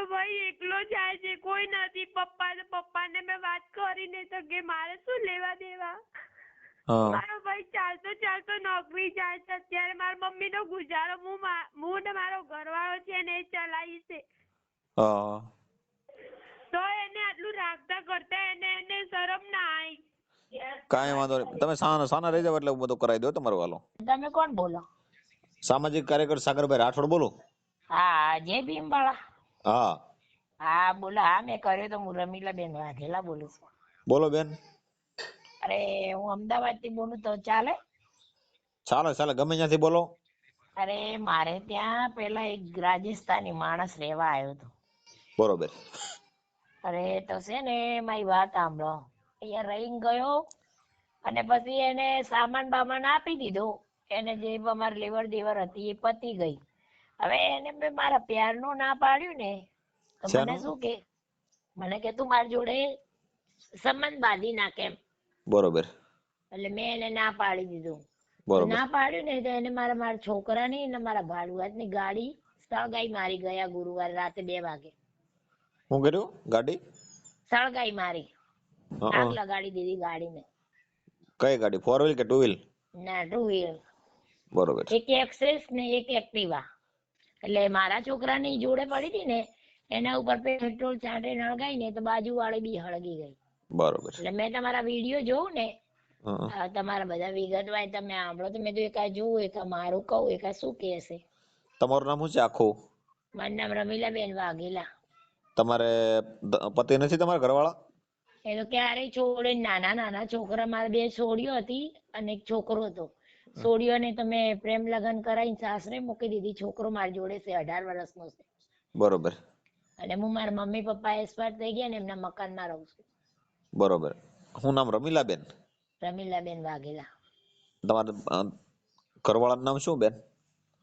મારો ભાઈ એકલો જાય છે કોઈ નથી. પપ્પા તો પપ્પાને મેં વાત કરી નહીં તો કે મારે શું લેવા દેવા? મારો ભાઈ ચાલતો ચાલતો નોકરી જાય છે. અત્યારે મારા મમ્મીનો ગુજારો હું હું ને મારો ઘરવાળો છે ને એ ચલાવી છે. તો એને આટલું રાખતા કરતા એને એને શરમ ના આવી કાંઈ વાંધો નહીં. તમે સાના સાના રહી જાવ એટલે હું બધું કરાવી દઉં તમારો વાલો તમે કોણ બોલો? સામાજિક કાર્યકર સાગરભાઈ રાઠોડ બોલો. હા જય ભીમવાળા. હા. હા બોલો. હા મેં કર્યો તો હું રમીલા બેન વાઘેલા બોલું છું. બોલો બેન. અરે હું અમદાવાદથી બોલું તો ચાલે? ચાલે ચાલે. ગમે ત્યાંથી બોલો. અરે મારે ત્યાં પેલા એક રાજસ્થાની માણસ રહેવા આવ્યો હતો. બરોબર અરે તો છે ને મારી વાત સાંભળો. અહીંયા રહી ગયો અને પછી એને સામાન બામાન આપી દીધો. એને જે અમારે લેવડ દેવડ હતી એ પતી ગઈ. હવે એને મેં મારા પ્યારનું ના પાડ્યું ને તો મને શું કે? મને કે તું મારી જોડે સંબંધ બાંધી નાખ એમ. બરોબર. એટલે મેં એને ના પાડી દીધું. બરોબર. ના પાડ્યું ને તો એને મારા મારા છોકરાની ને મારા ભાડુઆતની ગાડી સળગાઈ મારી ગયા ગુરુવારે રાતે બે વાગે. શું કર્યું? ગાડી? સળગાઈ મારી. આગ લગાડી દીધી ગાડીને. કઈ ગાડી? ફોર વ્હીલ કે ટુ વ્હીલ ના ટુ વ્હીલ બરોબર. એક એક્સેસ ને એક એક્ટિવા એટલે મારા છોકરાની જોડે પડી હતી ને એના ઉપર પેટ્રોલ છાંટે નળગાઈ ને તો બાજુ વાળી બી હળગી ગઈ. બરોબર. એટલે મેં તમારા વીડિયો જોઉં ને તમારા બધા વિગતવાર તમે સાંભળો તો મેં તો એકા જોવું એકા મારું કહું એકા શું કહેશે તમારું નામ શું છે આખું? મારું નામ રમીલાબેન વાઘેલા. તમારે પતિ નથી તમારા ઘરવાળા? એ તો ક્યારેય છોડે નાના નાના છોકરા મારા બે છોડીઓ હતી અને એક છોકરો હતો. છોડીઓને તમે પ્રેમ લગ્ન કરાવીને સાસરે મૂકી દીધી. છોકરો મારી જોડે છે અઢાર વર્ષનો છે. બરોબર. અને હું મારા મમ્મી પપ્પા એક્સપાયર થઈ ગયા ને એમના મકાનમાં રહું છું. બરોબર. હું નામ રમીલાબેન? રમીલાબેન વાઘેલા. તમારા ઘરવાળાનું નામ શું બેન?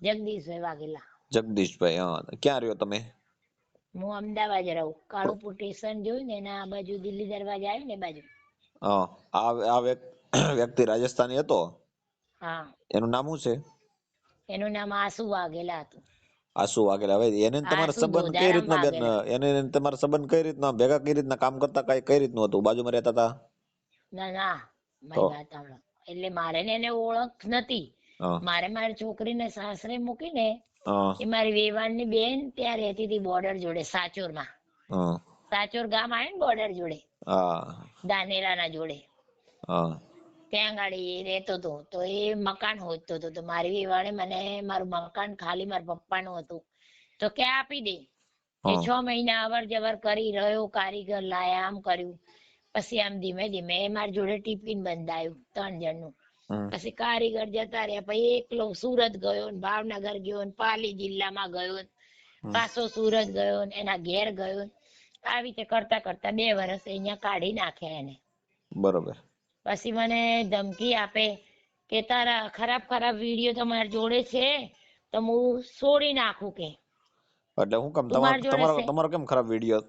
જગદીશભાઈ વાઘેલા. જગદીશભાઈ હા. ક્યાં રહ્યો તમે? હું અમદાવાદ રહું. કાળુપુર સ્ટેશન જોયું ને એના આ બાજુ દિલ્હી દરવાજા આવ્યું ને બાજુ. હા. આ આ વ્યક્તિ રાજસ્થાની હતો? હા. એનું નામ શું છે? એનું નામ આસુ વાઘેલા હતું. આસુ વાઘેલા હવે એને તમારો સંબંધ કઈ રીતના બેન એને તમારો સંબંધ કઈ રીતના ભેગા કઈ રીતના કામ કરતા કઈ કઈ રીતનું હતું? બાજુમાં રહેતા હતા ના ના મારી વાત એટલે મારે ને એને ઓળખ નથી. મારે મારી છોકરીને સાસરે મૂકીને એ મારી વેવાણની બેન ત્યાં રહેતી હતી બોર્ડર જોડે સાચોરમાં. સાચોર ગામ આવે ને બોર્ડર જોડે? દાનેરાના જોડે. હા. ત્યાં ગાડી રહેતો હતો. તો એ મકાન હોદતો હતો. તો મારી વેવાણે મને મારું મકાન ખાલી મારા પપ્પાનું હતું. તો કે આપી દે. એ છ મહિના અવર જવર કરી રહ્યો કારીગર લાયા આમ કર્યું. પછી આમ ધીમે ધીમે મારી જોડે ટિફિન બંધાયું ત્રણ જણનું. પછી કારીગર જતા રહ્યા. પછી એકલો સુરત ગયો ને ભાવનગર ગયો ને પાલી જિલ્લામાં ગયો પાછો સુરત ગયો ને એના ઘેર ગયો આવી રીતે કરતા કરતા બે વર્ષ અહીંયા કાઢી નાખ્યા એને. બરોબર. પછી મને ધમકી આપે કે તારા ખરાબ ખરાબ વીડિયો તમારા જોડે છે તો હું છોડી નાખું કે. એટલે હું કેમ તમારો તમારો તમારો કેમ ખરાબ વીડિયો?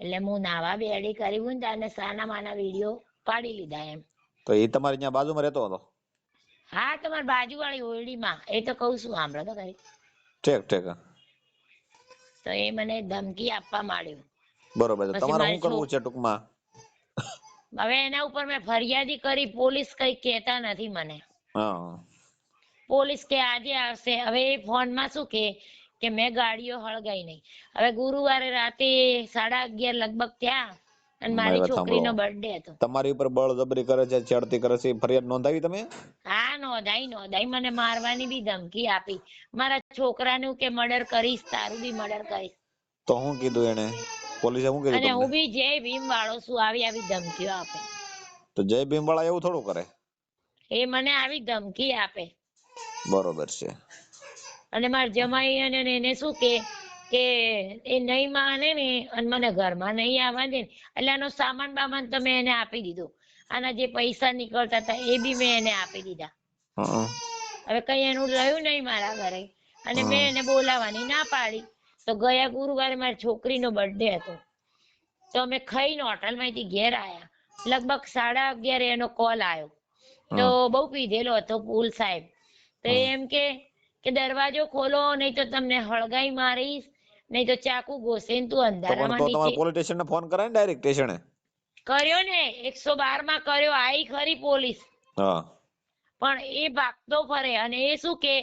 એટલે હું નાવા બેડી કરી હું તાને સાના માના વીડિયો પાડી લીધા એમ. તો એ તમારી ત્યાં બાજુમાં રહેતો હતો? હા તમારી બાજુવાળી ઓરડીમાં. એ તો કહું છું સાંભળો તો ખરી. ઠીક ઠીક. તો એ મને ધમકી આપવા માંડ્યું. બરોબર તમારે શું કરવું છે ટૂંકમાં? હવે એના ઉપર મેં ફરિયાદી કરી પોલીસ કઈ કહેતા નથી મને. પોલીસ કે આજે આવશે. હવે એ ફોનમાં શું કે કે મેં ગાડીઓ હળગાઈ નહીં. હવે ગુરુવારે રાતે સાડા અગિયાર લગભગ થયા અને મારી છોકરીનો બર્થડે હતો. તમારી ઉપર બળજબરી કરે છે છેડતી કરે છે ફરિયાદ નોંધાવી તમે? હા નોંધાઈ નોંધાઈ. મને મારવાની બી ધમકી આપી. મારા છોકરાનું કે મર્ડર કરીશ તારું બી મર્ડર કરીશ. તો હું કીધું એને? પોલીસે શું કીધું અને હું બી જય ભીમ વાળો છું. આવી આવી ધમકીઓ આપે. તો જય ભીમ વાળા એવું થોડું કરે? એ મને આવી ધમકી આપે. બરોબર છે. અને માર જમાઈ અને એને શું કે કે એ નહીં માને ને અને મને ઘરમાં નહીં આવવા દે એટલે આનો સામાન બામાન તમે એને આપી દીધો. આના જે પૈસા નીકળતા હતા એ બી મેં એને આપી દીધા. હવે કઈ એનું રહ્યું નહીં મારા ઘરે. અને મેં એને બોલાવાની ના પાડી. તો ગયા ગુરુવારે મારી છોકરીનો બર્થડે હતો. તો અમે ખાઈને હોટલમાંથી ઘેર આયા. લગભગ સાડા અગિયારે એનો કોલ આવ્યો. તો બહુ પીધેલો હતો પુલ સાહેબ. તો એમ કે કે દરવાજો ખોલો નહીં તો તમને હળગાઈ મારીશ નહીં તો ચાકુ ઘોસે તું અંધારામાં નીચે પોલીસ સ્ટેશન ફોન કરાય ને ડાયરેક્ટ સ્ટેશને કર્યો ને એકસો બારમાં કર્યો આઈ ખરી પોલીસ. હા. પણ એ ભાગતો ફરે અને એ શું કે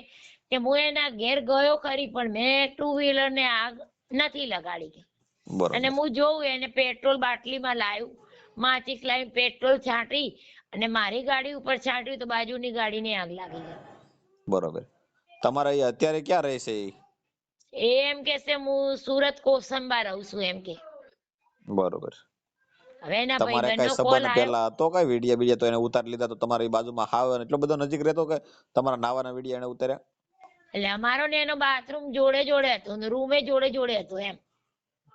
કે હું એના ઘેર ગયો ખરી પણ મેં ટુ વ્હીલર ને આગ નથી લગાડી. અને હું જોઉં એને પેટ્રોલ બાટલીમાં લાવ્યું માચીસ લાવી પેટ્રોલ છાંટી અને મારી ગાડી ઉપર છાંટ્યું તો બાજુની ગાડીને આગ લાગી ગઈ. બરોબર. તમારે એ અત્યારે ક્યાં રહેશે એ? એમ કે છે હું સુરત કોસંબા રહું છું એમ કે. બરોબર. હવે એના તમારે કઈ કોલ સંબંધ હતો કઈ વીડિયો બીડિયા તો એને ઉતારી લીધા તો તમારી બાજુમાં હાવ એટલો બધો નજીક રહેતો કે તમારા નાવાના વિડિયા એને ઉતાર્યા? એટલે અમારો ને એનો બાથરૂમ જોડે જોડે હતો ને રૂમે જોડે જોડે હતો એમ.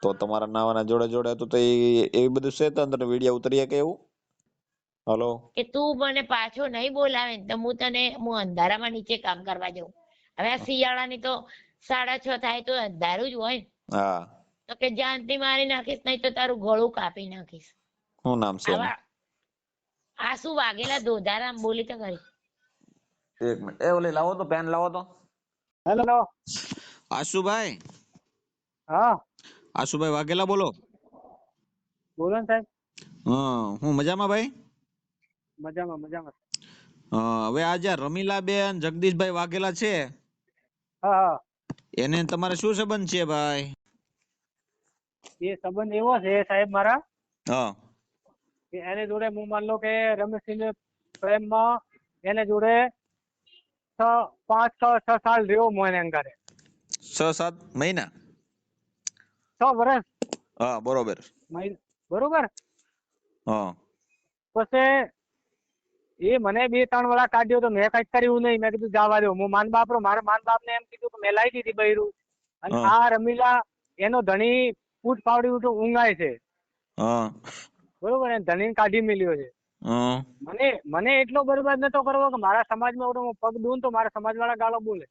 તો તમારા નાવાના જોડે જોડે હતું તો એ એ બધું છે તો અંદર વીડિયો ઉતરીએ કે એવું? હલો કે તું મને પાછો નહીં બોલાવે તો હું તને હું અંધારામાં નીચે કામ કરવા જાઉં. હવે આ શિયાળાની તો સાડા છ થાય તો અંધારું જ હોય હા. તો કે જાનથી મારી નાખીશ નહીં તો તારું ગળું કાપી નાખીશ. શું નામ છે આ શું વાગેલા ધોધારામ બોલી તો કરી એક મિનિટ. એ ઓલી લાવો તો પેન લાવો તો. હેલો આશુભાઈ. હા. આશુભાઈ વાઘેલા બોલો. બોલો ને સાહેબ. હા હું મજામાં ભાઈ? મજામાં મજામાં. હવે આ રમીલા રમીલાબેન જગદીશભાઈ વાઘેલા છે. હા હા. એને તમારે શું સંબંધ છે ભાઈ? એ સંબંધ એવો છે સાહેબ મારા હા. કે એની જોડે હું માન લો કે રમેશસિંહ પ્રેમમાં એને જોડે છ પાંચ છ છ સાલ રહ્યો એને અંગારે છ સાત મહિના? છ વર્ષ હા બરોબર. બરોબર? હા. પછી એ મને બે ત્રણ વાળા કાઢ્યો તો મેં કઈ કર્યું નહીં. મેં કીધું જવા દો. હું માન બાપ મારા માન બાપ ને એમ કીધું કે મેં લાવી દીધી બૈરું. અને આ રમીલા એનો ધણી ફૂટ પાવડી ઉઠો ઊંઘાય છે. હા. બરોબર? ધણીને કાઢી મેલ્યો છે. મને મને એટલો બરબાદ નતો કરવો કે મારા સમાજમાં હું પગ દઉં તો મારા સમાજવાળા ગાળો બોલે.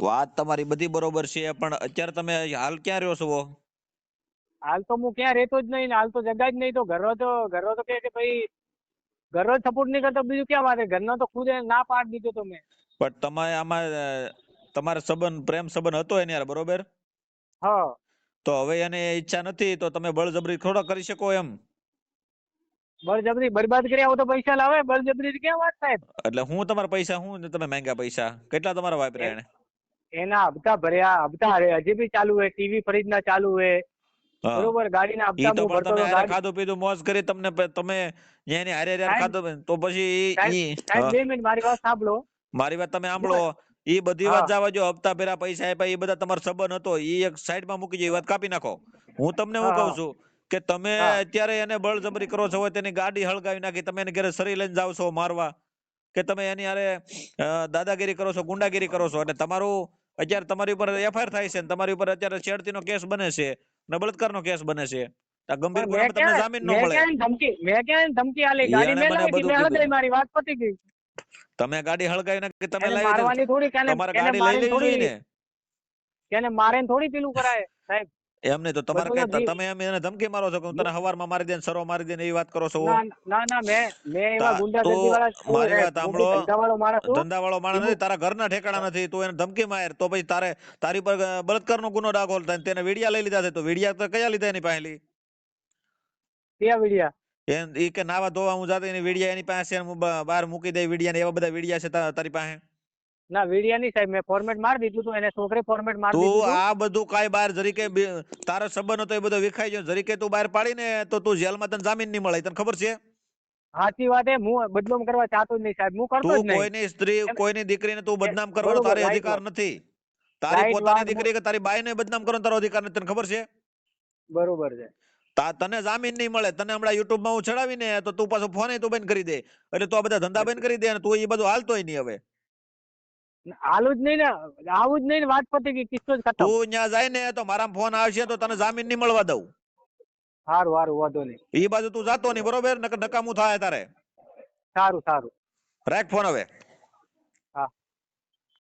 વાત તમારી બધી બરોબર છે પણ અત્યારે તમે હાલ ક્યાં રહ્યો છો હાલ તો હું ક્યાં રહેતો જ નહીં હાલ તો જગા જ નહીં તો ઘરનો તો ઘરનો તો કે ભાઈ ઘરનો સપોર્ટ નહીં કરતો બીજું ક્યાં વાત ઘરનો તો ખુદ ના પાડ દીધો તો મેં. પણ તમે આમાં તમારો તમારે સંબંધ પ્રેમ સંબંધ હતો એને યાર બરોબર? હા. તો હવે એને ઈચ્છા નથી તો તમે બળજબરી થોડો કરી શકો એમ. બળજબરી બરબાદ કર્યા તો પૈસા લાવે. બળજબરી ક્યાં વાત સાહેબ? એટલે હું તમારા પૈસા હું તમે માંગ્યા પૈસા? કેટલા તમારા વાપર્યા એને? એના હપ્તા ભર્યા. હપ્તા હજી બી ચાલુ હે ટીવી ફ્રીજ ના ચાલુ હે. બરોબર ગાડીના હપ્તા હું ભરતો તમે હતો ખાધું પીધું મોજ કરી તમને તમે એની હારે હારે ખાધું તો પછી સાહેબ. બે મિનિટ મારી વાત સાંભળો. મારી વાત તમે સાંભળો. એ બધી વાત જાવા જો હપ્તા ભર્યા પૈસા આપ્યા એ બધા તમારો સંબંધ હતો. એ એક સાઈડમાં મૂકી દો વાત કાપી નાખો. હું તમને હા, કહું છું કે તમે અત્યારે એને બળજબરી કરો છો હોય તેની ગાડી હળગાવી નાખી તમે એને ઘરે સરી લઈને જાવ છો મારવા કે તમે એની અરે દાદાગીરી કરો છો ગુંડાગીરી કરો છો અને તમારું અત્યારે તમારી ઉપર એફઆઈઆર થાય છે તમારી ઉપર અત્યારે છેડતીનો કેસ બને છે ને બળાત્કારનો કેસ બને છે. આ ગંભીર ગુનામાં તમને જામીન ન મળે. ધમકી મેં ક્યાં ધમકી આલી? ગાડી મેં હળગાવી મારી વાત પતી ગઈ. તમે ગાડી હળગાવી નાખી તમે લાવી એને- ગાડી લઈ લેવી જોઈએ ને. એને મારે થોડી પેલું કરાય સાહેબ. એમ નહીં તો તમારે કે કઈ તમે એમ એને ધમકી મારો છો કે હું તને હવારમાં મારી દેન સરો મારી દે એ વાત કરો છો? ના ના મે મેં એવા ગુંડાગર્દી વાળા મારી વાત સાંભળો. છું. ધંધાવાળો માણસ નથી તારા ઘરના ઠેકાણા નથી તું એને ધમકી માર તો પછી તારે તારી પર બળાત્કારનો ગુનો દાખલ થાય તેને વિડિયા લઈ લીધા છે તો વિડિયા તો કયા લીધા એની પાહેલી? ત્યાં વીડિયા? એમ ઈ કે નાવા ધોવા હું જાતે એની વીડિયા એની પાસે હું બહાર મૂકી દઈ વિડિયા ને એવા બધા વિડિયા છે તારી પાસે? ના વિડિયા નહીં સાહેબ મેં ફોર્મેટ મારી દીધું હતું એને છોકરી ફોર્મેટ મારી દીધું તું. હતું. આ બધું કાંઈ બહાર જરીકે બી- તારો સંબંધ હતો એ બધો વિખાઈ ગયો જરીકે તું બહાર પાડીને તો તું જેલમાં તને જામીન નહીં મળે તને ખબર છે? સાચી વાત એ હું બદનામ કરવા ચાહતો જ નહીં સાહેબ હું કરતો જ તું નહીં. કોઈની સ્ત્રી એમ- કોઈની દીકરીને તું બદનામ કરવાનો બરોબર, તારે right અધિકાર નથી. તારી Right પોતાની વાત, દીકરી કે તારી બાઈને બદનામ કરવાનો તારો અધિકાર નથી તને ખબર છે? બરોબર છે. તા તને જામીન નહીં મળે તને હમણાં યુટ્યુબમાં હું ચડાવીને તો તું પાછો ફોન તું બંધ કરી દે. એટલે તું આ બધા ધંધા બંધ કરી દે અને તું એ બધું હાલતોય નહીં હવે. આલું જ નહીં ને આવું જ નહીં ને વાત પતી ગઈ કિસ્સો જ ખતમ. તું ત્યાં જાય ને તો મારા ફોન આવશે તો તને જામીન નહીં મળવા દઉં. સારું સારું વાંધો નહીં. એ બાજુ તું જાતો નહીં બરોબર? નકર નકામું થાય તારે. સારું સારું. રાખ ફોન હવે.